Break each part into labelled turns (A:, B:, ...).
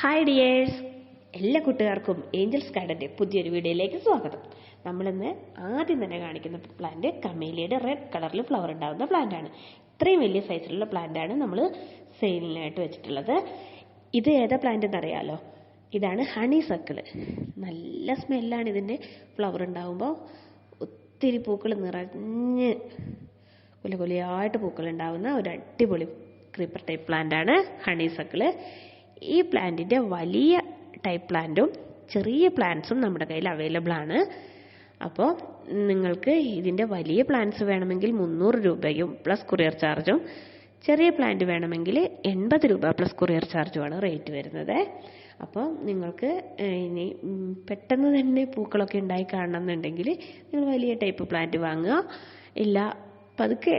A: Hi dears എല്ലാ കൂട്ടുകാർക്കും Angeles ഗാർഡന്റെ പുതിയൊരു വീഡിയോയിലേക്ക് സ്വാഗതം. നമ്മളിന്ന് ആദ്യം തന്നെ കാണിക്കുന്ന പ്ലാന്റ് കമേലിയുടെ റെഡ് കളറിൽ ഫ്ലവർ ഉണ്ടാകുന്ന പ്ലാന്റാണ് ഇത്രയും വലിയ സൈസിലുള്ള പ്ലാന്റാണ് നമ്മൾ സെയിലിനായിട്ട് വെച്ചിട്ടുള്ളത്. ഇത് ഏതാ പ്ലാന്റ് എന്നറിയാലോ? ഇതാണ് ഹണി സർക്കിൾ നല്ല സ്മെല്ലാണ് ഇതിന്റെ ഫ്ലവർ ഉണ്ടാകുമ്പോൾ ഒത്തിരി പൂക്കൾ നിറഞ്ഞ് കൊല കൊലയായിട്ട് പൂക്കൾ ഉണ്ടാകുന്ന ഒരു അടിപൊളി ക്രീപ്പർ ടൈപ്പ് പ്ലാന്റ് ആണ് ഹണി സർക്കിൾ ഈ പ്ലാന്റിന്റെ വലിയ ടൈപ്പ് പ്ലാന്റും ചെറിയ പ്ലാന്റ്സും നമ്മുടെ കയ്യിൽ അവൈലബിൾ ആണ്. അപ്പോൾ നിങ്ങൾക്ക് ഇതിന്റെ വലിയ പ്ലാന്റ്സ് വേണമെങ്കിൽ മുന്നൂറ് രൂപയും പ്ലസ് കൊറിയർ ചാർജും ചെറിയ പ്ലാന്റ് വേണമെങ്കിൽ എൺപത് രൂപ പ്ലസ് കൊറിയർ ചാർജുമാണ് റേറ്റ് വരുന്നത്. അപ്പോൾ നിങ്ങൾക്ക് ഇനി പെട്ടെന്ന് തന്നെ പൂക്കളൊക്കെ ഉണ്ടായി കാണണമെന്നുണ്ടെങ്കിൽ നിങ്ങൾ വലിയ ടൈപ്പ് പ്ലാന്റ് വാങ്ങുക. ഇല്ല പതുക്കെ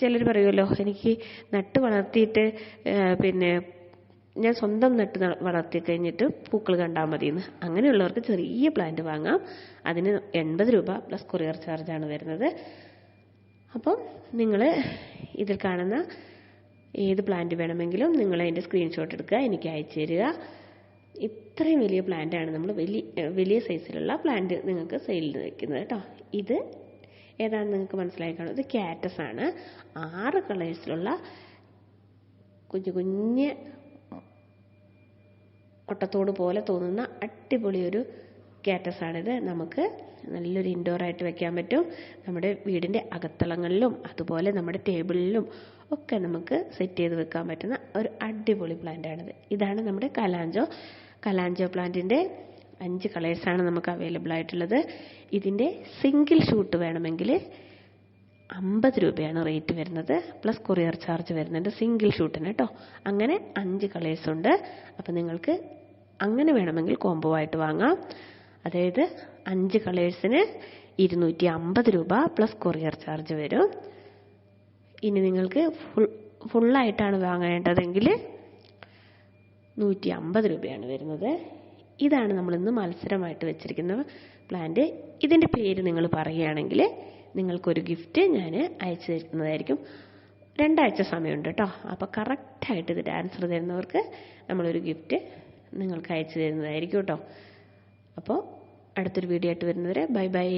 A: ചിലർ പറയുമല്ലോ എനിക്ക് നട്ട് വളർത്തിയിട്ട് പിന്നെ ഞാൻ സ്വന്തം നട്ട് വളർത്തി കഴിഞ്ഞിട്ട് പൂക്കൾ കണ്ടാൽ മതിയെന്ന്. അങ്ങനെയുള്ളവർക്ക് ചെറിയ പ്ലാന്റ് വാങ്ങാം. അതിന് എൺപത് രൂപ പ്ലസ് കൊറിയർ ചാർജാണ് വരുന്നത്. അപ്പം നിങ്ങൾ ഇതിൽ കാണുന്ന ഏത് പ്ലാന്റ് വേണമെങ്കിലും നിങ്ങൾ അതിന്റെ സ്ക്രീൻഷോട്ട് എടുക്കുക എനിക്ക് അയച്ചു തരിക. ഇത്രയും വലിയ പ്ലാന്റാണ് നമ്മൾ വലിയ വലിയ സൈസിലുള്ള പ്ലാന്റ് നിങ്ങൾക്ക് സെയിലിൽ വയ്ക്കുന്നത് കേട്ടോ. ഇത് ഏതാണെന്ന് നിങ്ങൾക്ക് മനസ്സിലായി കാണും. ഇത് കാറ്റസ് ആണ്. ആറ് കളേഴ്സിലുള്ള കുഞ്ഞു കുഞ്ഞ് ഒട്ടത്തോട് പോലെ തോന്നുന്ന അടിപൊളി ഒരു കാറ്റസാണിത്. നമുക്ക് നല്ലൊരു ഇൻഡോർ ആയിട്ട് വെക്കാൻ പറ്റും. നമ്മുടെ വീടിന്റെ അകത്തളങ്ങളിലും അതുപോലെ നമ്മുടെ ടേബിളിലും ഒക്കെ നമുക്ക് സെറ്റ് ചെയ്ത് വെക്കാൻ പറ്റുന്ന ഒരു അടിപൊളി പ്ലാന്റാണിത് ഇതാണ് നമ്മുടെ കലാഞ്ചോ. കലാഞ്ചോ പ്ലാന്റിന്റെ അഞ്ച് കളേഴ്സാണ് നമുക്ക് അവൈലബിൾ ആയിട്ടുള്ളത്. ഇതിന്റെ സിംഗിൾ ഷൂട്ട് വേണമെങ്കിൽ അമ്പത് രൂപയാണ് റേറ്റ് വരുന്നത്. പ്ലസ് കൊറിയർ ചാർജ് വരുന്നുണ്ട്. സിംഗിൾ ഷൂട്ടിന് കേട്ടോ അങ്ങനെ അഞ്ച് കളേഴ്സ് ഉണ്ട്. അപ്പം നിങ്ങൾക്ക് അങ്ങനെ വേണമെങ്കിൽ കോംബോ ആയിട്ട് വാങ്ങാം. അതായത് അഞ്ച് കളേഴ്സിന് ഇരുന്നൂറ്റി അമ്പത് രൂപ പ്ലസ് കൊറിയർ ചാർജ് വരും. ഇനി നിങ്ങൾക്ക് ഫുൾ ഫുള്ളായിട്ടാണ് വാങ്ങേണ്ടതെങ്കിൽ നൂറ്റി അമ്പത് രൂപയാണ് വരുന്നത്. ഇതാണ് നമ്മളിന്ന് മത്സരമായിട്ട് വെച്ചിരിക്കുന്ന പ്ലാന്റ് ഇതിന്റെ പേര് നിങ്ങൾ പറയുകയാണെങ്കിൽ നിങ്ങൾക്കൊരു ഗിഫ്റ്റ് ഞാൻ അയച്ചു തരുന്നതായിരിക്കും. രണ്ടാഴ്ച സമയമുണ്ട് കേട്ടോ അപ്പോൾ കറക്റ്റായിട്ട് ഇതിന്റെ ആൻസർ തരുന്നവർക്ക് നമ്മളൊരു ഗിഫ്റ്റ് നിങ്ങൾക്ക് അയച്ചു തരുന്നതായിരിക്കും കേട്ടോ അപ്പോൾ അടുത്തൊരു വീഡിയോ ആയിട്ട് വരുന്നവരെ ബൈ ബൈ